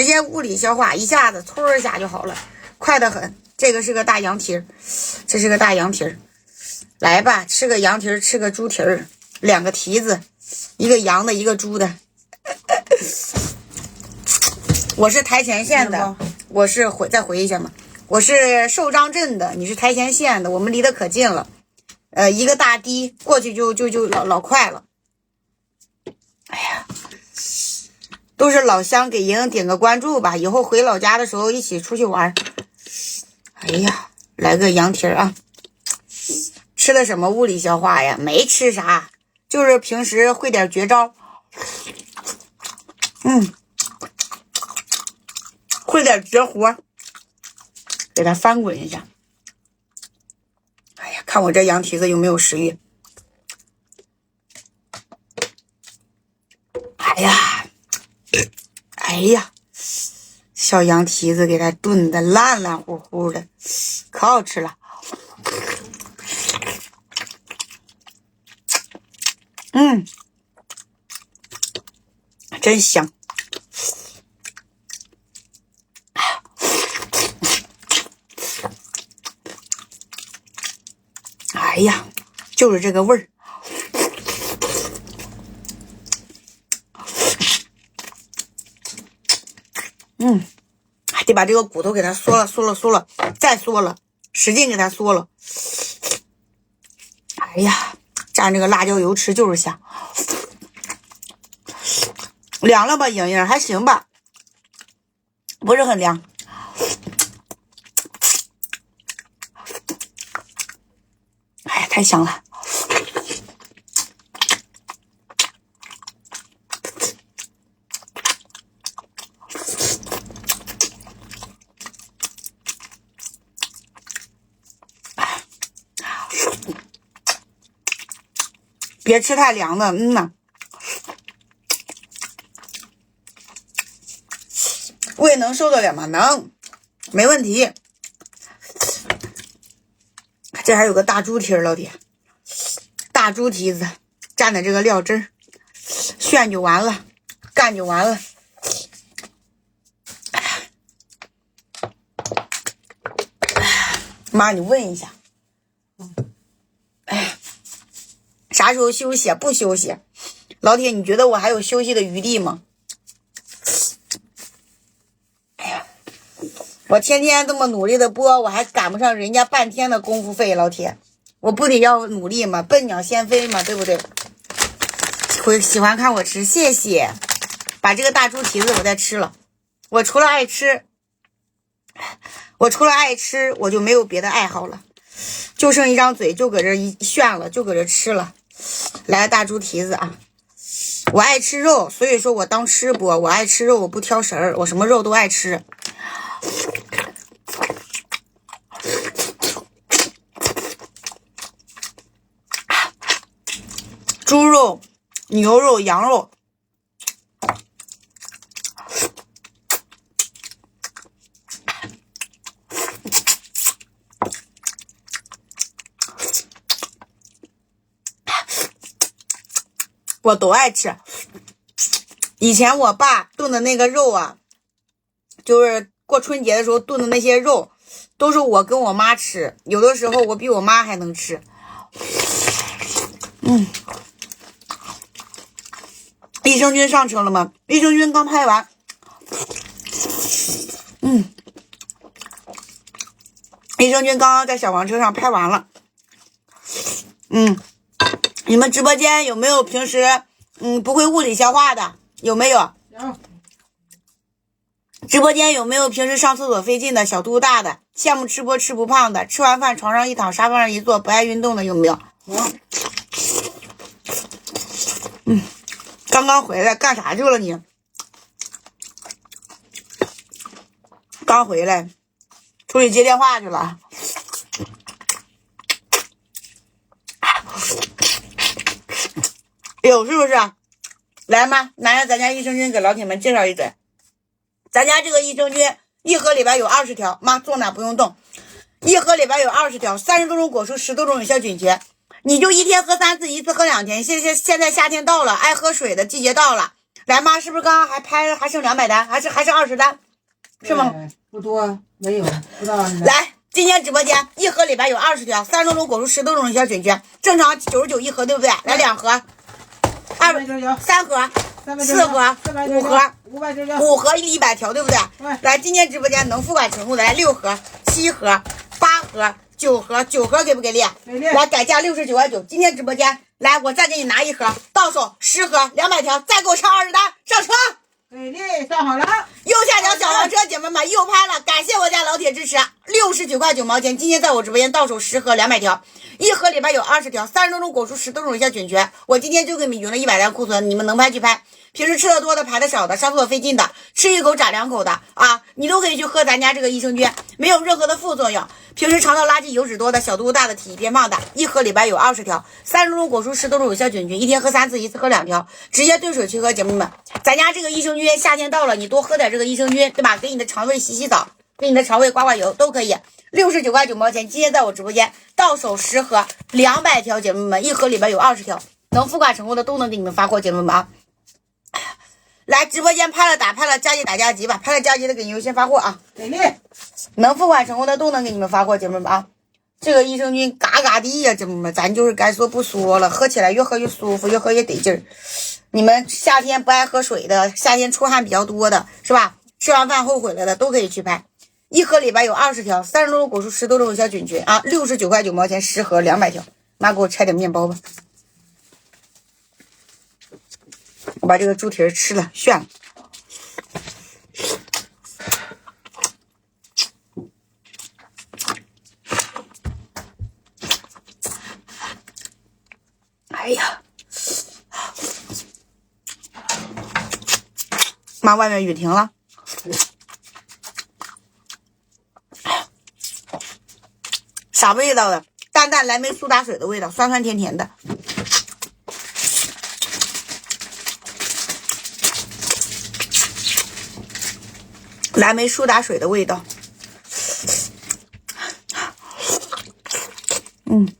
直接物理消化，一下子搓一下就好了，快得很。这个是个大羊蹄儿，这是个大羊蹄儿，来吧，吃个羊蹄儿，吃个猪蹄儿，两个蹄子，一个羊的，一个猪的。我是台前县的，我是回再回一下嘛，我是寿张镇的，你是台前县的，我们离得可近了，呃，一个大堤过去就就就老老快了。哎呀，都是老乡，给莹莹点个关注吧，以后回老家的时候一起出去玩。哎呀，来个羊蹄儿啊！吃的什么物理消化呀？没吃啥，就是平时会点绝招。嗯，会点绝活，给它翻滚一下。哎呀，看我这羊蹄子有没有食欲？哎呀，哎呀！小羊蹄子给它炖的烂烂乎乎的，可好吃了。嗯，真香。哎呀，就是这个味儿。把这个骨头给它缩了，缩了，缩了，再缩了，使劲给它缩了。哎呀，蘸这个辣椒油吃就是香。凉了吧，莹莹？还行吧，不是很凉。哎呀，太香了。别吃太凉的，嗯呐，胃能受得了吗？能，没问题。这还有个大猪蹄儿，老铁，大猪蹄子蘸的这个料汁，炫就完了，干就完了。妈，你问一下。啥时候休息？不休息，老铁，你觉得我还有休息的余地吗？哎呀，我天天这么努力的播，我还赶不上人家半天的功夫费，老铁，我不得要努力吗？笨鸟先飞嘛，对不对？会喜欢看我吃，谢谢。把这个大猪蹄子我再吃了，我除了爱吃，我除了爱吃，我就没有别的爱好了，就剩一张嘴，就搁这一炫了，就搁这吃了。来个大猪蹄子啊！我爱吃肉，所以说我当吃播。我爱吃肉，我不挑食儿，我什么肉都爱吃。猪肉、牛肉、羊肉。我都爱吃。以前我爸炖的那个肉啊，就是过春节的时候炖的那些肉，都是我跟我妈吃。有的时候我比我妈还能吃。嗯，益生菌上车了吗？益生菌刚拍完。嗯，益生菌刚刚在小黄车上拍完了。嗯。你们直播间有没有平时嗯不会物理消化的？有没有？有。直播间有没有平时上厕所费劲的小肚大的？羡慕吃播吃不胖的？吃完饭床上一躺，沙发上一坐，不爱运动的有没有？有。嗯，刚刚回来干啥去了你？刚回来，出去接电话去了。有是不是？来嘛，拿着咱家益生菌给老铁们介绍一嘴。咱家这个益生菌一盒里边有二十条，妈坐那不用动。一盒里边有二十条，三十多种果蔬，十多种有效菌群，你就一天喝三次，一次喝两天。现现现在夏天到了，爱喝水的季节到了，来妈，是不是刚刚还拍还剩两百单，还是还剩二十单，是吗？不多，没有，不到。来，今天直播间一盒里边有二十条，三十多种果蔬，十多种有效菌群，正常九十九一盒，对不对？来两盒，二百三盒，四盒，五盒，五盒一百条，对不对？来，今天直播间能付款成功的来六盒、七盒、八盒、九盒，九盒给不给力？来改价六十九块九，今天直播间来，我再给你拿一盒，到手十盒两百条，再给我上二十单，上车。给力，上好了。右下角小黄车，姐妹们又拍了，感谢我家老铁支持，六十九块九毛钱。今天在我直播间到手十盒两百条，一盒里边有二十条，三十多种果蔬，十多种有效菌群。我今天就给你们匀了一百单库存，你们能拍去拍。平时吃的多的，排的少的，上厕所费劲的，吃一口长两口的啊，你都可以去喝咱家这个益生菌，没有任何的副作用。平时肠道垃圾、油脂多的，小肚子大的，体积变胖的，一盒里边有二十条，三十多种果蔬，十多种有效菌群，一天喝三次，一次喝两条，直接兑水去喝。姐妹们，咱家这个益生菌，夏天到了，你多喝点这个益生菌，对吧？给你的肠胃洗洗澡，你的肠胃刮刮油都可以。六十九块九毛钱，今天在我直播间到手十盒两百条，姐妹们，一盒里边有二十条，能付款成功的都能给你们发货，姐妹们啊。来直播间拍了打拍了加急打加急吧，拍了加急的给你优先发货啊！给力，能付款成功的都能给你们发货，姐妹们啊！这个益生菌嘎嘎的呀，姐妹们，咱就是该说不说了，喝起来越喝越舒服，越喝越得劲儿。你们夏天不爱喝水的，夏天出汗比较多的，是吧？吃完饭后悔了的都可以去拍，一盒里边有二十条，三十多种果蔬，十多种小菌群啊，六十九块九毛钱十盒，两百条。妈，给我拆点面包吧。我把这个猪蹄吃了，炫了。哎呀，妈，外面雨停了。啥味道的？淡淡蓝莓苏打水的味道，酸酸甜甜的。蓝莓苏打水的味道，嗯，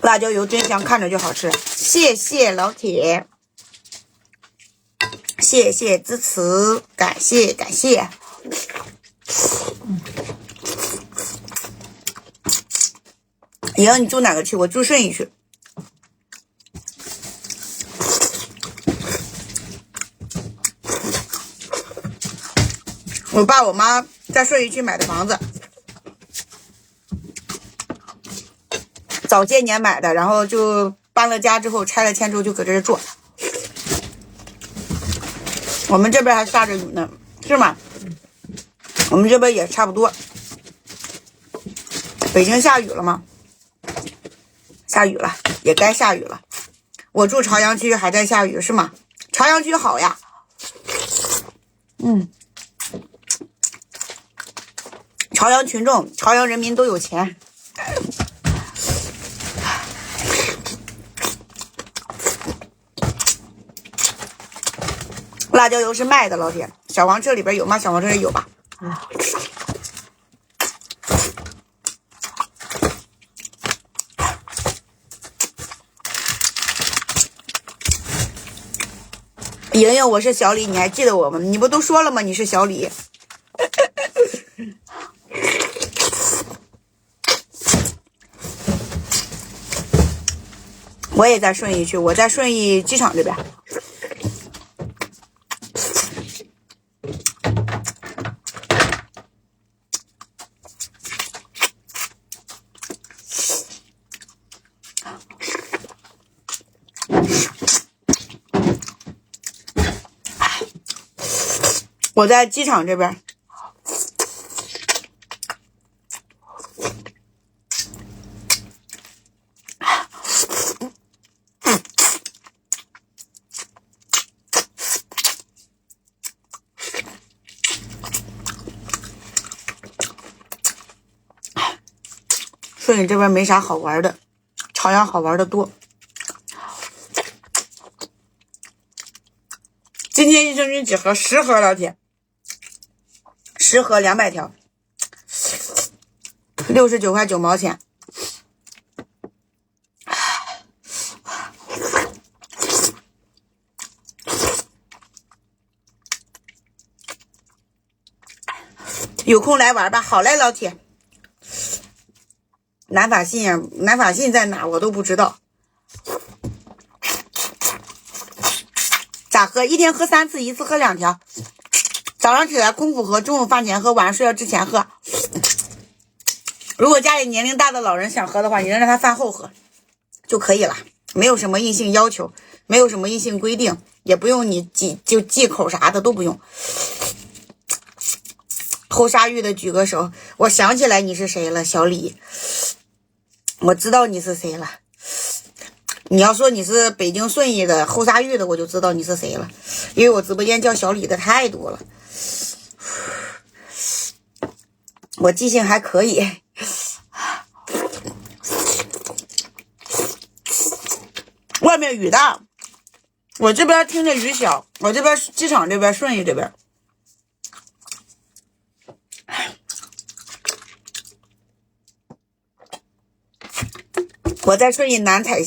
辣椒油真香，看着就好吃。谢谢老铁，谢谢支持，感谢感谢。莹，你住哪个区？我住顺义区。我爸我妈在顺义区买的房子，早些年买的，然后就搬了家之后拆了迁之后就搁这儿住。我们这边还下着雨呢，是吗？我们这边也差不多。北京下雨了吗？下雨了，也该下雨了。我住朝阳区还在下雨，是吗？朝阳区好呀。嗯。朝阳群众，朝阳人民都有钱。辣椒油是卖的，老铁。小黄车里边有吗？小黄车里有吧？啊莹莹，我是小李，你还记得我吗？你不都说了吗？你是小李。我也在顺义区，我在顺义机场这边。我在机场这边。顺义这边没啥好玩的，朝阳好玩的多。今天益生菌几盒？十盒，老铁，十盒两百条，六十九块九毛钱。有空来玩吧，好嘞，老铁。南法信呀，南法信在哪我都不知道。咋喝？一天喝三次，一次喝两条。早上起来空腹喝，中午饭前喝，晚上睡觉之前喝。如果家里年龄大的老人想喝的话，你能让他饭后喝就可以了，没有什么硬性要求，没有什么硬性规定，也不用你忌就忌口啥的都不用。后沙峪的举个手，我想起来你是谁了，小李，我知道你是谁了。你要说你是北京顺义的后沙峪的，我就知道你是谁了，因为我直播间叫小李的太多了，我记性还可以。外面雨大，我这边听着雨小，我这边机场这边顺义这边。我在顺义南采，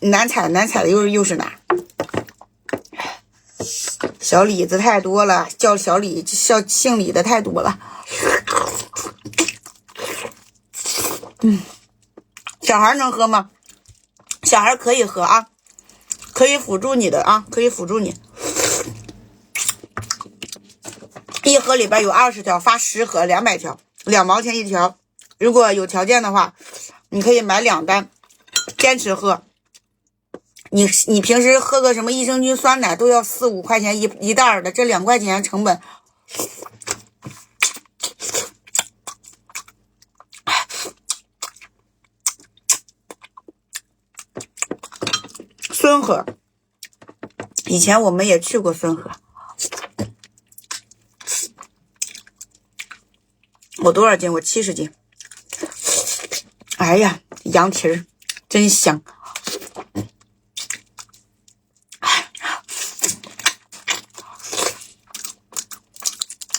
南彩南彩的又又是哪？小李子太多了，叫小李叫姓李的太多了。嗯，小孩能喝吗？小孩可以喝啊，可以辅助你的啊，可以辅助你。一盒里边有二十条，发十盒，两百条，两毛钱一条。如果有条件的话，你可以买两单。坚持喝，你你平时喝个什么益生菌酸奶都要四五块钱一一袋的，这两块钱成本，孙河，以前我们也去过孙河，我多少斤？我七十斤。哎呀，羊蹄儿。真香！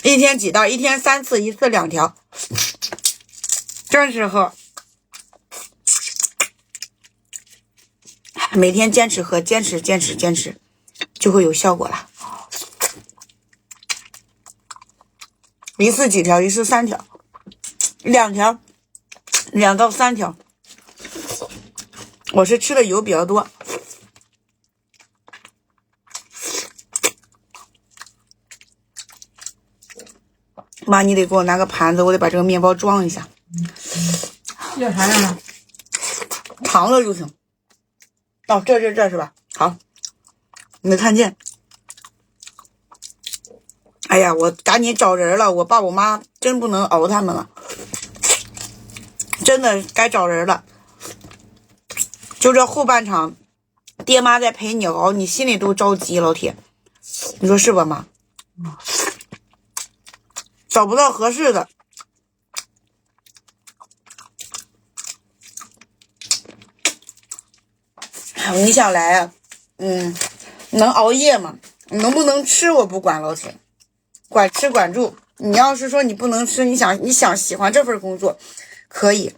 一天几袋？一天三次，一次两条，真是喝。每天坚持喝，坚持坚持坚持，就会有效果了。一次几条？一次三条，两条，两到三条。我是吃的油比较多，妈，你得给我拿个盘子，我得把这个面包装一下。要啥样的？长了就行。哦，这这这是吧？好，没看见。哎呀，我赶紧找人了，我爸我妈真不能熬他们了，真的该找人了。就这后半场，爹妈在陪你熬，你心里都着急，老铁，你说是吧，妈？找不到合适的，你想来啊？嗯，能熬夜吗？能不能吃我不管，老铁，管吃管住。你要是说你不能吃，你想你想喜欢这份工作，可以。